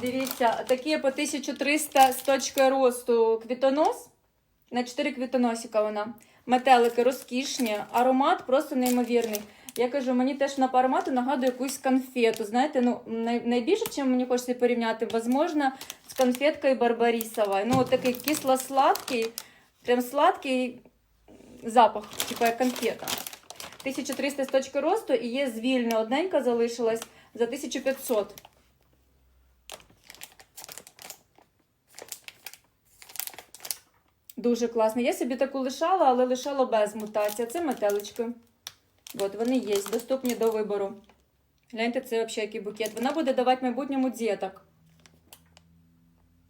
Дивіться, такі по 1300 з точки росту квітонос. На 4 квітоносика вона. Метелики розкішні, аромат просто неймовірний. Я кажу, мені теж на аромату нагадує якусь конфету. Знаєте, ну найбільше, чим мені хочеться порівняти, возможно, з конфеткою Барбарісова. Ну, такий кисло-сладкий, прям сладкий запах, типу як конфета. 1300 з точки росту і є звільна одненька залишилась за 1500. Дуже класно. Я собі таку лишала, але лишала без мутації. Це метелички. От вони є, доступні до вибору. Гляньте, це взагалі який букет. Вона буде давати майбутньому діток.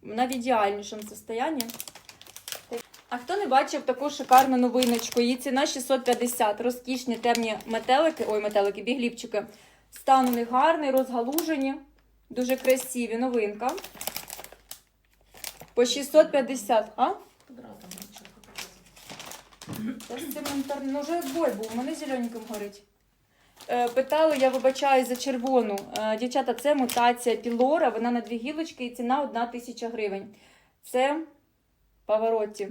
Вона в ідеальнішому стані. А хто не бачив таку шикарну новиночку? Її ціна 650. Розкішні темні метелики, ой, метелики, бігліпчики. Стан у них гарний, розгалужені, дуже красиві. Новинка. По 650. А? Та з цим інтернетом, ну вже бой був, у мене зелененьким горить. Е, питали, я вибачаю за червону. Е, дівчата, це мутація пілора, вона на дві гілочки і ціна 1 тисяча гривень. Це поворотті.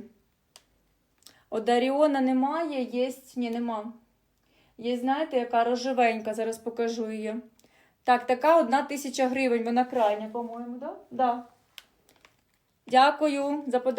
От Даріона немає, є. Ні, нема. Є, знаєте, яка рожевенька, зараз покажу її. Так, така 1 тисяча гривень, вона крайня, по-моєму, так? Да? Да. Дякую за подарунок.